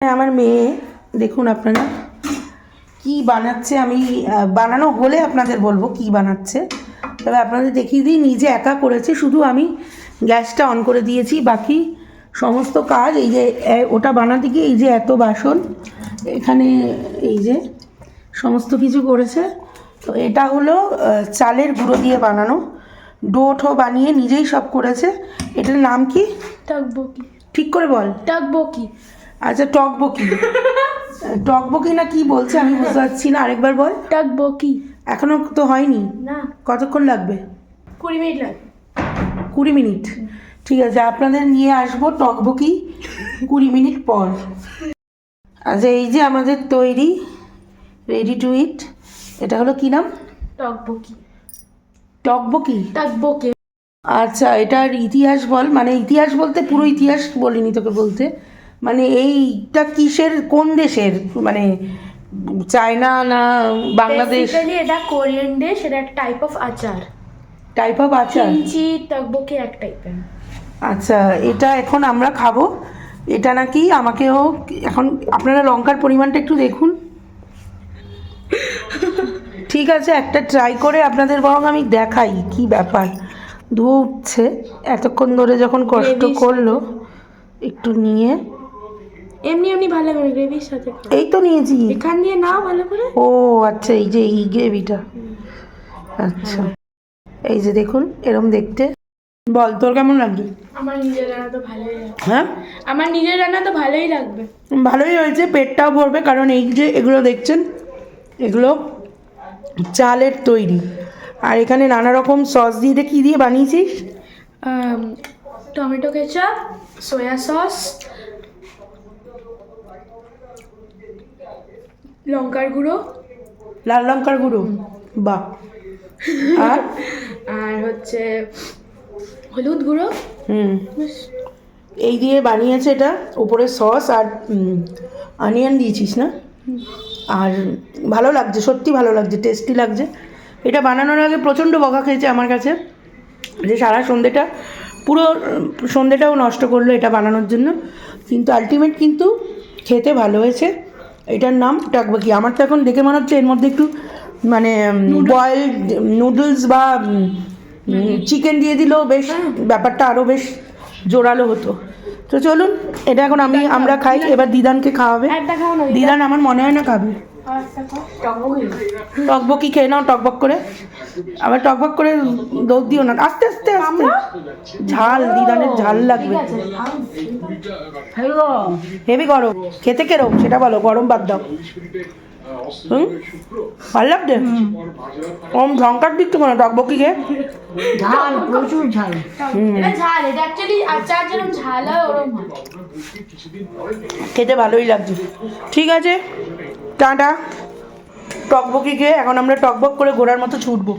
হ্যাঁ, আমার মেয়ে দেখুন আপনারা কি বানাচ্ছে আমি বানানো হলে আপনাদের বলব কি বানাচ্ছে। তবে আপনাদের দেখিয়ে দিই নিজে একা করেছে শুধু আমি গ্যাসটা অন করে দিয়েছি বাকি সমস্ত কাজ এই যে ওটা বানাতে গিয়ে এই যে এত বাসন এখানে এই যে সমস্ত কিছু করেছে। তো এটা হলো চালের গুঁড়ো দিয়ে বানানো ডোঠো বানিয়ে নিজেই সব করেছে। এটার নাম কি? টকবকি। ঠিক করে বল। টকবকি। আচ্ছা টক টকবকি টকবকি না কি বলছে আমি বুঝতে পারছি না আরেকবার বল। টকবকি এখনও তো হয়নি? না। কতক্ষণ লাগবে? কুড়ি মিনিট লাগবে। কুড়ি মিনিট। ঠিক আছে আপনাদের নিয়ে আসব টকবকি কুড়ি মিনিট পর। আচ্ছা এই যে আমাদের তৈরি রেডি টু ইট এটা হলো কি নাম? টকবকি টকবকি টকবকি আচ্ছা এটার ইতিহাস বল মানে ইতিহাস বলতে পুরো ইতিহাস বলিনি তোকে বলতে। মানে এইটা কিসের কোন দেশের? মানে চায়না না বাংলাদেশ? এটা কোরিয়ান দেশ এটা একটা টাইপ অফ আচার। টাইপ অফ আচার? কিমচি টকবকি এক টাইপের আচ্ছা এটা এখন আমরা খাব। এটা নাকি আমাকেও এখন আপনারা লঙ্কার পরিমাণটা একটু দেখুন। ঠিক আছে একটা ট্রাই করে আপনাদের বরং আমি দেখাই কি ব্যাপার। ধুয়ে উঠছে এতক্ষণ ধরে যখন কষ্ট করল একটু নিয়ে এমনি এমনি ভালো করে গ্রেভির সাথে এই তো নিয়েছি। এখান দিয়ে নাও ভালো করে। ও আচ্ছা এই যে এই গ্রেভিটা আচ্ছা। এই যে দেখুন এরম দেখতে। বল তোর কেমন লাগছে? আমার নিজের রান্না তো ভালোই হ্যাঁ? আমার নিজের রান্না তো ভালোই লাগবে। ভালোই হয়েছে পেটটাও ভরবে কারণ এই যে এগুলো দেখছেন এগুলো চালের তৈরি। আর এখানে নানা রকম সস দিয়ে এটা কী দিয়ে বানিয়েছিস? টমেটো কেচাপ সয়া সস লঙ্কার গুঁড়ো। লাল লঙ্কার গুঁড়ো? বাহ। আর? আর হচ্ছে হলুদ গুঁড়ো। হুম। এই দিয়ে বানিয়েছে এটা উপরে সস আর অনিয়ন দিয়েছিস না? আর ভালো লাগছে সত্যি ভালো লাগছে টেস্টি লাগছে। এটা বানানোর আগে প্রচণ্ড বকা খেয়েছে আমার কাছে যে সারা সন্ধেটা পুরো সন্ধেটাও নষ্ট করল এটা বানানোর জন্য। কিন্তু আলটিমেট কিন্তু খেতে ভালো হয়েছে। এটার নাম টকবকি। আমার তো এখন দেখে মনে হচ্ছে এর মধ্যে একটু মানে বয়েলড নুডলস বা চিকেন দিয়ে দিলেও বেশ ব্যাপারটা আরও বেশ জোরালো হতো। তো চলুন এটা এখন আমি আমরা খাই। এবার দিদানকে খাওয়াবে। দিদান আমার মনে হয় না খাবে। টকবকি। টকবকি খেয়ে নাও টকবক করে। আবার টকবক করে দৌড় দিও না। আস্তে আস্তে আস্তে। ঝাল দিদানের ঝাল লাগবে। হেভি গরম। খেতে কেরম? সেটা বলো গরম বাদ দাও। হুম? ভালো লাগছে? ওম ঝঙ্কার দিচ্ছ কেন টকবকি ঝাল প্রচুর ঝাল। হুম। ঝাল এটা অ্যাকচুয়ালি আচার যেরকম ঝাল হয়। ওরকম খেতে ভালোই লাগছে। ঠিক আছে। টাটা। টকবকি গিয়ে এখন আমরা টকবক করে ঘোড়ার মতো ছুটবো।